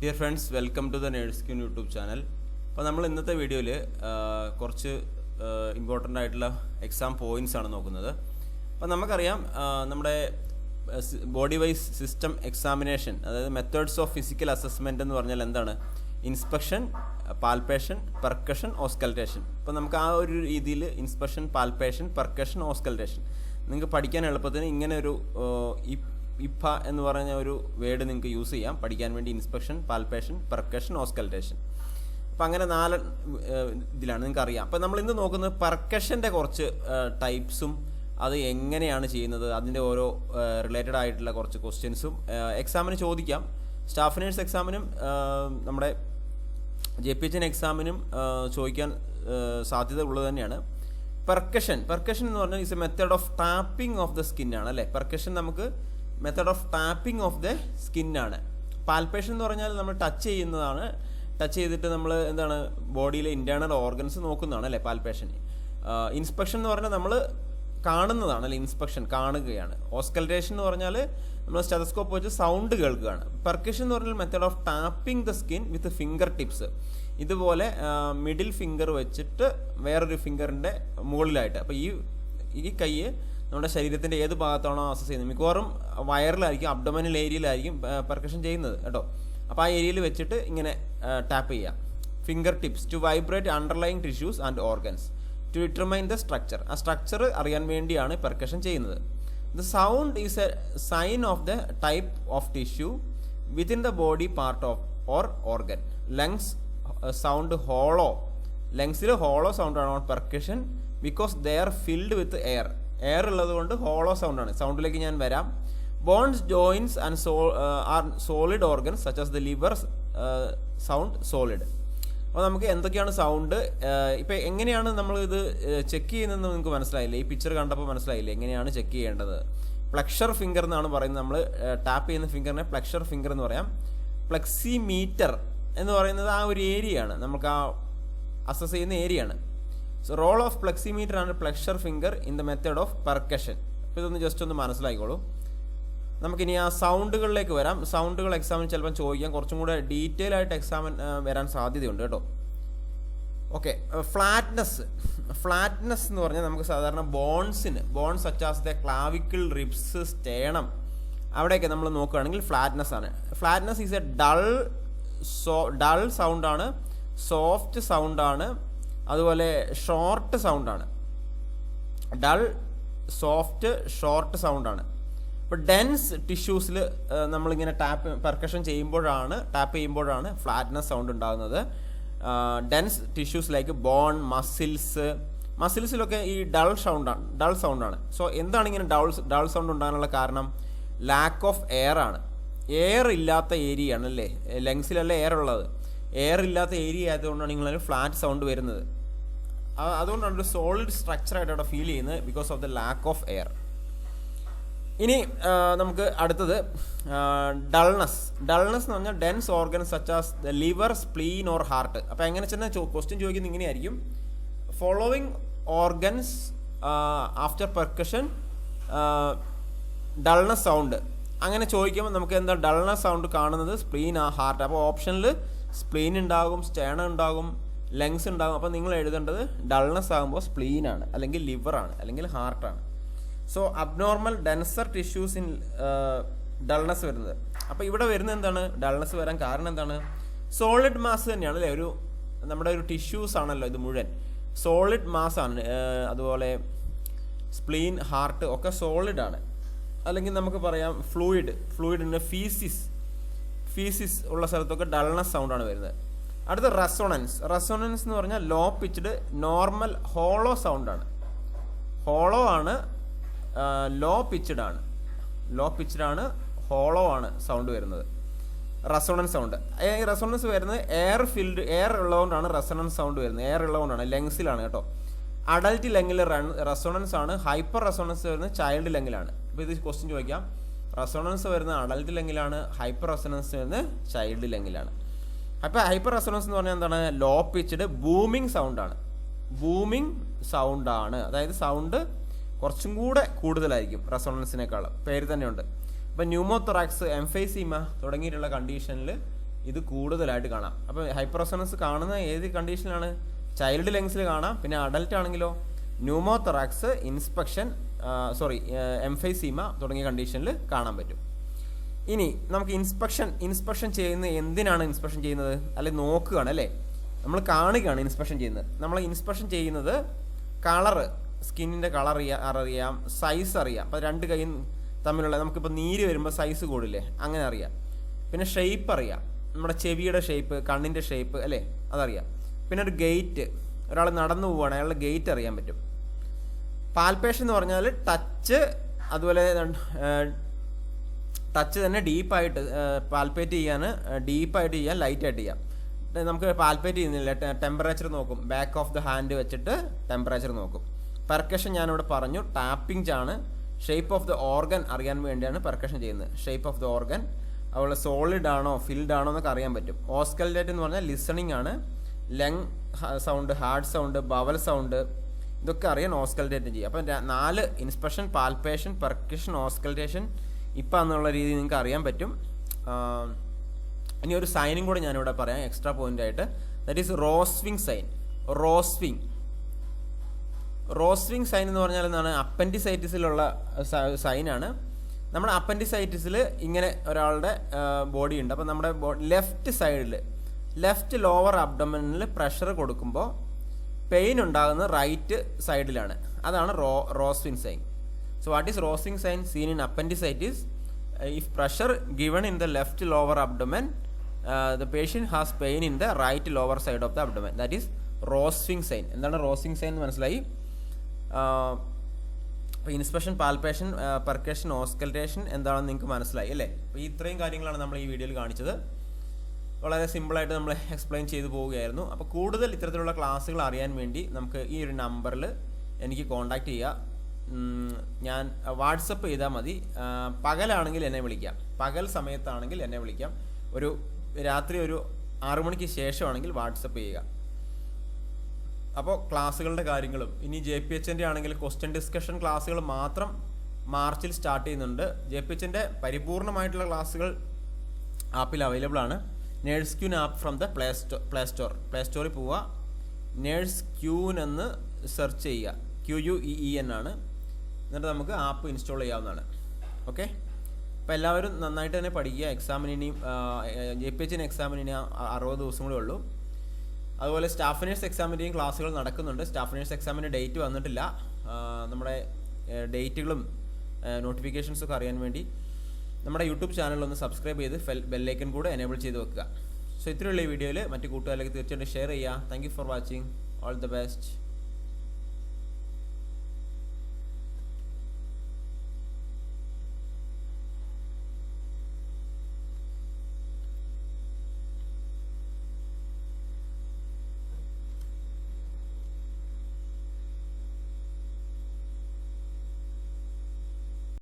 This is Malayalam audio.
Dear friends welcome to the nurse queen YouTube channel അപ്പോൾ നമ്മൾ ഇന്നത്തെ വീഡിയോയിൽ കുറച്ച് ഇമ്പോർട്ടന്റ് ആയിട്ടുള്ള എക്സാം പോയിന്റ്സ് ആണ് നോക്കുന്നത്. അപ്പോൾ നമുക്കറിയാം നമ്മുടെ ബോഡി വൈസ് സിസ്റ്റം എക്സാമിനേഷൻ അതായത് മെത്തേഡ്സ് ഓഫ് ഫിസിക്കൽ അസസ്മെന്റ് എന്ന് പറഞ്ഞാൽ എന്താണ്? ഇൻസ്പെക്ഷൻ പാൽപേഷൻ പെർക്കഷൻ ഓസ്കൽറ്റേഷൻ അപ്പോൾ നമുക്ക് ആ ഒരു രീതിയിൽ ഇൻസ്പെക്ഷൻ പാൽപേഷൻ പെർക്കഷൻ ഓസ്കൽറ്റേഷൻ നിങ്ങൾക്ക് പഠിക്കാൻ എളുപ്പത്തിന് ഇങ്ങനെ ഒരു ആ, ഇ- ഇപ്പ എന്ന് പറഞ്ഞ ഒരു വേർഡ് നിങ്ങൾക്ക് യൂസ് ചെയ്യാം. പഠിക്കാൻ വേണ്ടി ഇൻസ്പെക്ഷൻ പാൽപേഷൻ പെർക്കഷൻ ഓസ്കൽറ്റേഷൻ അപ്പം അങ്ങനെ നാല് ഇതിലാണ് നിങ്ങൾക്ക് അറിയാം. അപ്പം നമ്മൾ ഇന്ന് നോക്കുന്നത് പെർക്കഷന്റെ കുറച്ച് ടൈപ്സും അത് എങ്ങനെയാണ് ചെയ്യുന്നത് അതിന്റെ ഓരോ റിലേറ്റഡ് ആയിട്ടുള്ള കുറച്ച് ക്വസ്റ്റ്യൻസും എക്സാമിന് ചോദിക്കാം. സ്റ്റാഫ് നേഴ്സ് എക്സാമിനും നമ്മുടെ ജെ പി എച്ച് എൻ എക്സാമിനും ചോദിക്കാൻ സാധ്യത ഉള്ളത് തന്നെയാണ്. പെർക്കഷൻ പെർക്കഷൻ എന്ന് പറഞ്ഞാൽ is a method of tapping of the skin അല്ലേ? പെർക്കഷൻ നമുക്ക് method of tapping of the സ്കിന്നാണ് palpation എന്ന് പറഞ്ഞാൽ നമ്മൾ ടച്ച് ചെയ്യുന്നതാണ്. ടച്ച് ചെയ്തിട്ട് നമ്മൾ എന്താണ് ബോഡിയിലെ ഇന്റേർണൽ ഓർഗൻസ് നോക്കുന്നതാണ് അല്ലേ പാൽപേഷൻ ഇൻസ്പെക്ഷൻ എന്ന് പറഞ്ഞാൽ നമ്മൾ കാണുന്നതാണ് അല്ലെ ഇൻസ്പെക്ഷൻ കാണുകയാണ്. ഓസ്കൽറ്റേഷൻ എന്ന് പറഞ്ഞാൽ നമ്മൾ സ്റ്റെതസ്കോപ്പ് വെച്ച് സൗണ്ട് കേൾക്കുകയാണ്. പെർക്കഷൻ എന്ന് പറഞ്ഞാൽ method of tapping the skin with finger tips ഇതുപോലെ മിഡിൽ ഫിംഗർ വെച്ചിട്ട് വേറൊരു ഫിംഗറിന്റെ മുകളിലായിട്ട്. അപ്പോൾ ഈ ഈ കൈ നമ്മുടെ ശരീരത്തിന്റെ ഏത് ഭാഗത്താണോ അസസ് ചെയ്യുന്നത്? മിക്കവാറും വയറിലായിരിക്കും അബ്ഡമനൽ ഏരിയയിലായിരിക്കും പെർക്കഷൻ ചെയ്യുന്നത് കേട്ടോ. അപ്പോൾ ആ ഏരിയയിൽ വെച്ചിട്ട് ഇങ്ങനെ ടാപ്പ് ചെയ്യുക. Finger tips to vibrate underlying tissues and organs to determine the structure ആ സ്ട്രക്ചർ അറിയാൻ വേണ്ടിയാണ് പെർക്കഷൻ ചെയ്യുന്നത്. The sound is a sign of the type of tissue within the body part of or organ lungs sound hollow ലങ്സിൽ hollow sound ആണ് on percussion because they are filled with air air ഉള്ളത് കൊണ്ട് ഹോളോ സൗണ്ട് ആണ്. സൗണ്ടിലേക്ക് ഞാൻ വരാം. Bones joints and so are solid organs such as the liver sound solid അപ്പോൾ നമുക്ക് എന്തൊക്കെയാണ് സൗണ്ട് ഇപ്പം എങ്ങനെയാണ് നമ്മൾ ഇത് ചെക്ക് ചെയ്യുന്നതെന്ന് നിങ്ങൾക്ക് മനസ്സിലായില്ലേ? ഈ പിക്ചർ കണ്ടപ്പോൾ മനസ്സിലായില്ലേ? എങ്ങനെയാണ് ചെക്ക് ചെയ്യേണ്ടത്? പ്ലക്ഷർ ഫിംഗർ എന്നാണ് പറയുന്നത് നമ്മൾ ടാപ്പ് ചെയ്യുന്ന ഫിംഗറിനെ പ്ലക്ഷർ ഫിംഗർ എന്ന് പറയാം. പ്ലക്സിമീറ്റർ എന്ന് പറയുന്നത് ആ ഒരു ഏരിയയാണ് നമുക്ക് ആ അസസ് ചെയ്യുന്ന ഏരിയയാണ് സോ റോൾ ഓഫ് പ്ലക്സിമീറ്റർ ആണ് plexor finger in the method of percussion അപ്പോൾ ഇതൊന്ന് ജസ്റ്റ് ഒന്ന് മനസ്സിലാക്കിക്കോളൂ നമുക്കിനി ആ സൗണ്ടുകളിലേക്ക് വരാം. സൗണ്ടുകൾ എക്സാമിന് ചിലപ്പം ചോദിക്കാം. കുറച്ചും കൂടെ ഡീറ്റെയിൽ ആയിട്ട് എക്സാമിൻ വരാൻ സാധ്യതയുണ്ട് കേട്ടോ. ഓക്കെ ഫ്ലാറ്റ്നെസ് ഫ്ലാറ്റ്നെസ് എന്ന് പറഞ്ഞാൽ നമുക്ക് സാധാരണ ബോൺസിന് ബോൺസ് അച്ചാസത്തെ ക്ലാവിക്കിൾ റിബ്സ് സ്റ്റേണം അവിടെയൊക്കെ നമ്മൾ നോക്കുകയാണെങ്കിൽ ഫ്ലാറ്റ്നെസ് ആണ്. Flatness is a dull so dull സൗണ്ടാണ് സോഫ്റ്റ് സൗണ്ടാണ് അതുപോലെ ഷോർട്ട് സൗണ്ടാണ് ഡൾ സോഫ്റ്റ് ഷോർട്ട് സൗണ്ടാണ് ഇപ്പോൾ ഡെൻസ് ടിഷ്യൂസിൽ നമ്മളിങ്ങനെ ടാപ്പ് പെർക്കഷൻ ചെയ്യുമ്പോഴാണ് ടാപ്പ് ചെയ്യുമ്പോഴാണ് ഫ്ലാറ്റ്നസ് സൗണ്ട് ഉണ്ടാകുന്നത്. Dense tissues like bone muscles മസിൽസിലൊക്കെ ഈ ഡൾ സൗണ്ടാണ് ഡൾ സൗണ്ടാണ് സോ എന്താണ് ഇങ്ങനെ ഡൾ ഡൾ സൗണ്ട് ഉണ്ടാകാനുള്ള കാരണം? ലാക്ക് ഓഫ് എയർ ആണ്. എയർ ഇല്ലാത്ത ഏരിയ ആണ് അല്ലേ ലങ്സിലല്ലേ എയർ ഉള്ളത്. എയർ ഇല്ലാത്ത ഏരിയ ആയതുകൊണ്ടാണ് ഇങ്ങനെ ഫ്ലാറ്റ് സൗണ്ട് വരുന്നത്. അതുകൊണ്ടാണ് ഒരു സോളിഡ് സ്ട്രക്ചർ ആയിട്ട് അവിടെ ഫീൽ ചെയ്യുന്നത് because of the lack of air ഇനി നമുക്ക് അടുത്തത് ഡൾനെസ് ഡൾനെസ് എന്ന് പറഞ്ഞാൽ dense organ such as the liver spleen or heart അപ്പോൾ എങ്ങനെ ചെന്നാൽ ക്വസ്റ്റ്യൻ ചോദിക്കുന്നത് ഇങ്ങനെയായിരിക്കും. Following organs after percussion dullness sound അങ്ങനെ ചോദിക്കുമ്പോൾ നമുക്ക് എന്താ ഡൾനെസ് സൗണ്ട് കാണുന്നത്? സ്പ്ലീൻ ആ ഹാർട്ട് അപ്പോൾ ഓപ്ഷനിൽ സ്പ്ലീൻ ഉണ്ടാകും സ്റ്റേണ ഉണ്ടാകും ലങ്സ് ഉണ്ടാകും. അപ്പോൾ നിങ്ങൾ എഴുതേണ്ടത് ഡൾനെസ് ആകുമ്പോൾ സ്പ്ലീൻ ആണ് അല്ലെങ്കിൽ ലിവറാണ് അല്ലെങ്കിൽ ഹാർട്ടാണ് so abnormal denser tissues in dullness വരുന്നത്. അപ്പോൾ ഇവിടെ വരുന്നത് എന്താണ്? ഡൾനെസ് വരാൻ കാരണം എന്താണ്? സോളിഡ് മാസ് തന്നെയാണ് അല്ലേ? ഒരു നമ്മുടെ ഒരു ടിഷ്യൂസ് ആണല്ലോ ഇത് മുഴുവൻ. സോളിഡ് മാസ് ആണ് അതുപോലെ സ്പ്ലീൻ ഹാർട്ട് ഒക്കെ സോളിഡ് ആണ്. അല്ലെങ്കിൽ നമുക്ക് പറയാം ഫ്ലൂയിഡ് ഫ്ലൂയിഡിന്റെ ഫീസിസ് ഫീസിസ് ഉള്ള സ്ഥലത്തൊക്കെ ഡൾനസ് സൗണ്ടാണ് വരുന്നത്. അടുത്ത റെസോണൻസ്. റെസോണൻസ് എന്ന് പറഞ്ഞാൽ ലോ പിച്ച്ഡ് നോർമൽ ഹോളോ സൗണ്ടാണ് ഹോളോ ആണ് ലോ പിച്ച്ഡ് ആണ്. ലോ പിച്ച്ഡ് ആണ് ഹോളോ ആണ് സൗണ്ട് വരുന്നത്. റെസോണൻസ് സൗണ്ട് ഈ റെസോണൻസ് വരുന്നത് എയർ ഫിൽഡ് എയർ ഉള്ളതുകൊണ്ടാണ് റെസോണൻസ് സൗണ്ട് വരുന്നത്. എയർ ഉള്ളതുകൊണ്ടാണ് ലങ്സിലാണ് കേട്ടോ. അഡൾട്ട് ലെങ്ങിൽ റെസോണൻസ് ആണ് ഹൈപ്പർ റെസോണൻസ് വരുന്നത് ചൈൽഡ് ലെങ്ങിലാണ് അപ്പോൾ ഇത് ക്വസ്റ്റ്യൻ ചോദിക്കാം. റെസോണൻസ് വരുന്നത് അഡൽട്ട് ലെങ്ങിലാണ് ഹൈപ്പർ റെസൊണൻസ് വരുന്നത് ചൈൽഡ് ലെങ്ങിലാണ് അപ്പോൾ ഹൈപ്പർ റെസൊണൻസ് എന്ന് പറഞ്ഞാൽ എന്താണ്? ലോ പിച്ച്ഡ് ബൂമിങ് സൗണ്ടാണ് ബൂമിങ് സൗണ്ടാണ് അതായത് സൗണ്ട് കുറച്ചും കൂടെ കൂടുതലായിരിക്കും റെസോണൻസിനേക്കാൾ പേര് തന്നെയുണ്ട്. ഇപ്പം ന്യൂമോത്തൊറാക്സ് എംഫൈസീമ തുടങ്ങിയിട്ടുള്ള കണ്ടീഷനിൽ ഇത് കൂടുതലായിട്ട് കാണാം. അപ്പോൾ ഹൈപ്പർ റെസൊണൻസ് കാണുന്ന ഏത് കണ്ടീഷനിലാണ് ചൈൽഡ് ലെങ്സിൽ കാണാം. പിന്നെ അഡൽട്ട് ആണെങ്കിലോ? ന്യൂമോത്തൊറാക്സ് ഇൻസ്പെക്ഷൻ സോറി എംഫൈസീമ തുടങ്ങിയ കണ്ടീഷനിൽ കാണാൻ പറ്റും. ഇനി നമുക്ക് ഇൻസ്പെക്ഷൻ ഇൻസ്പെക്ഷൻ ചെയ്യുന്ന എന്തിനാണ് ഇൻസ്പെക്ഷൻ ചെയ്യുന്നത്? അല്ലെ നോക്കുകയാണ് അല്ലേ? നമ്മൾ കാണുകയാണ് ഇൻസ്പെക്ഷൻ ചെയ്യുന്നത്. നമ്മൾ ഇൻസ്പെക്ഷൻ ചെയ്യുന്നത് കളറ് സ്കിന്നിന്റെ കളർ അറിയാം സൈസ് അറിയാം. അപ്പോൾ രണ്ട് കൈ തമ്മിലുള്ള നമുക്കിപ്പോൾ നീര് വരുമ്പോൾ സൈസ് കൂടില്ലേ? അങ്ങനെ അറിയാം. പിന്നെ ഷേപ്പ് അറിയാം. നമ്മുടെ ചെവിയുടെ ഷേപ്പ് കണ്ണിന്റെ ഷേപ്പ് അല്ലേ? അതറിയാം. പിന്നെ ഒരു ഗേറ്റ് ഒരാൾ നടന്നു പോവുകയാണ് അയാളുടെ ഗേറ്റ് അറിയാൻ പറ്റും. പാൽപേഷൻ എന്ന് പറഞ്ഞാൽ ടച്ച് അതുപോലെ ടച്ച് തന്നെ ഡീപ്പായിട്ട് പാൽപ്പേറ്റ് ചെയ്യാൻ ഡീപ്പായിട്ട് ചെയ്യാൻ ലൈറ്റായിട്ട് ചെയ്യാം നമുക്ക് പാൽപ്പേറ്റ് ചെയ്യുന്നില്ല? ടെമ്പറേച്ചർ നോക്കും. ബാക്ക് ഓഫ് ദ ഹാൻഡ് വെച്ചിട്ട് ടെമ്പറേച്ചർ നോക്കും. പെർക്കഷൻ ഞാനിവിടെ പറഞ്ഞു. ടാപ്പിംഗ്സ് ആണ് ഷേപ്പ് ഓഫ് ദ ഓർഗൻ അറിയാൻ വേണ്ടിയാണ് പെർക്കഷൻ ചെയ്യുന്നത്. ഷേപ്പ് ഓഫ് ദ ഓർഗൻ അതുപോലെ സോളിഡ് ആണോ ഫിൽഡ് ആണോ എന്നൊക്കെ അറിയാൻ പറ്റും. ഓസ്കൽഡേറ്റ് എന്ന് പറഞ്ഞാൽ ലിസണിങ് ആണ്. Lung sound heart sound bowel sound ഇതൊക്കെ അറിയാൻ ഓസ്കൽഡേറ്റ് ചെയ്യും. അപ്പം നാല് ഇൻസ്പെക്ഷൻ പാൽപേഷൻ പെർക്കഷൻ ഓസ്കൽറ്റേഷൻ ഇപ്പം എന്നുള്ള രീതി നിങ്ങൾക്ക് അറിയാൻ പറ്റും. ഇനി ഒരു സൈനും കൂടെ ഞാനിവിടെ പറയാം എക്സ്ട്രാ പോയിന്റ് ആയിട്ട്. That is Rovsing sign Rovsing Rovsing sign എന്ന് പറഞ്ഞാൽ എന്താണ്? അപ്പൻഡിസൈറ്റിസിലുള്ള സൈനാണ് നമ്മുടെ അപ്പൻഡിസൈറ്റിസിൽ ഇങ്ങനെ ഒരാളുടെ ബോഡി ഉണ്ട്. അപ്പം നമ്മുടെ ലെഫ്റ്റ് സൈഡിൽ ലെഫ്റ്റ് ലോവർ അബ്ഡമനിൽ പ്രഷർ കൊടുക്കുമ്പോൾ പെയിൻ ഉണ്ടാകുന്നത് റൈറ്റ് സൈഡിലാണ് അതാണ് raw Rovsing sign so what is Rovsing sign seen in appendicitis if pressure given in the left lower abdomen the patient has pain in the right lower side of the abdomen that is Rovsing sign എന്താണ് റോസ്വിങ് സൈൻ എന്ന് മനസ്സിലായി? അപ്പോൾ ഇൻസ്പെക്ഷൻ പാൽപേഷൻ പെർക്കേഷൻ ഓസ്കൽറ്റേഷൻ എന്താണെന്ന് നിങ്ങൾക്ക് മനസ്സിലായി അല്ലേ? അപ്പോൾ ഇത്രയും കാര്യങ്ങളാണ് നമ്മൾ ഈ വീഡിയോയിൽ കാണിച്ചത്. വളരെ സിമ്പിളായിട്ട് നമ്മൾ എക്സ്പ്ലെയിൻ ചെയ്തു പോവുകയായിരുന്നു. അപ്പോൾ കൂടുതൽ ഇത്തരത്തിലുള്ള ക്ലാസ്സുകൾ അറിയാൻ വേണ്ടി നമുക്ക് ഈ ഒരു നമ്പറിൽ എനിക്ക് കോൺടാക്റ്റ് ചെയ്യുക ഞാൻ വാട്സപ്പ് ചെയ്താൽ മതി. പകലാണെങ്കിൽ എന്നെ വിളിക്കാം. പകൽ സമയത്താണെങ്കിൽ എന്നെ വിളിക്കാം. ഒരു രാത്രി ഒരു ആറു മണിക്ക് ശേഷമാണെങ്കിൽ വാട്സപ്പ് ചെയ്യുക. അപ്പോൾ ക്ലാസ്സുകളുടെ കാര്യങ്ങളും ഇനി ജെ പി എച്ചിന്റെ ആണെങ്കിൽ ക്വസ്റ്റ്യൻ ഡിസ്കഷൻ ക്ലാസ്സുകൾ മാത്രം മാർച്ചിൽ സ്റ്റാർട്ട് ചെയ്യുന്നുണ്ട്. ജെ പി എച്ചിന്റെ പരിപൂർണമായിട്ടുള്ള ക്ലാസ്സുകൾ ആപ്പിൽ അവൈലബിൾ ആണ്. Nurse Queen app from the play store play store play സ്റ്റോറിൽ പോവുക. നേഴ്സ് ക്യൂൻ എന്ന് സെർച്ച് ചെയ്യുക. Q U E E N ആണ്. എന്നിട്ട് നമുക്ക് ആപ്പ് ഇൻസ്റ്റാൾ ചെയ്യാവുന്നതാണ്. ഓക്കെ അപ്പോൾ എല്ലാവരും നന്നായിട്ട് തന്നെ പഠിക്കുക. എക്സാമിന് ഇനിയും ജെ പി എച്ചിന് എക്സാമിന് ഇനി അറുപത് ദിവസം കൂടെ ഉള്ളൂ. അതുപോലെ സ്റ്റാഫ് നേഴ്സ് എക്സാമിന്റെയും ക്ലാസ്സുകൾ നടക്കുന്നുണ്ട്. സ്റ്റാഫ് നേഴ്സ് എക്സാമിന്റെ ഡേറ്റ് വന്നിട്ടില്ല. നമ്മുടെ ഡേറ്റുകളും നോട്ടിഫിക്കേഷൻസൊക്കെ അറിയാൻ വേണ്ടി. നമ്മുടെ യൂട്യൂബ് ചാനൽ ഒന്ന് സബ്സ്ക്രൈബ് ചെയ്ത് ബെല്ലൈക്കൻ കൂടെ എനേബിൾ ചെയ്ത് വെക്കുക. സോ ഇത്രയുള്ള ഈ വീഡിയോയിൽ മറ്റു കൂട്ടുകാരിലേക്ക് തീർച്ചയായിട്ടും ഷെയർ ചെയ്യുക. Thank for watching all the best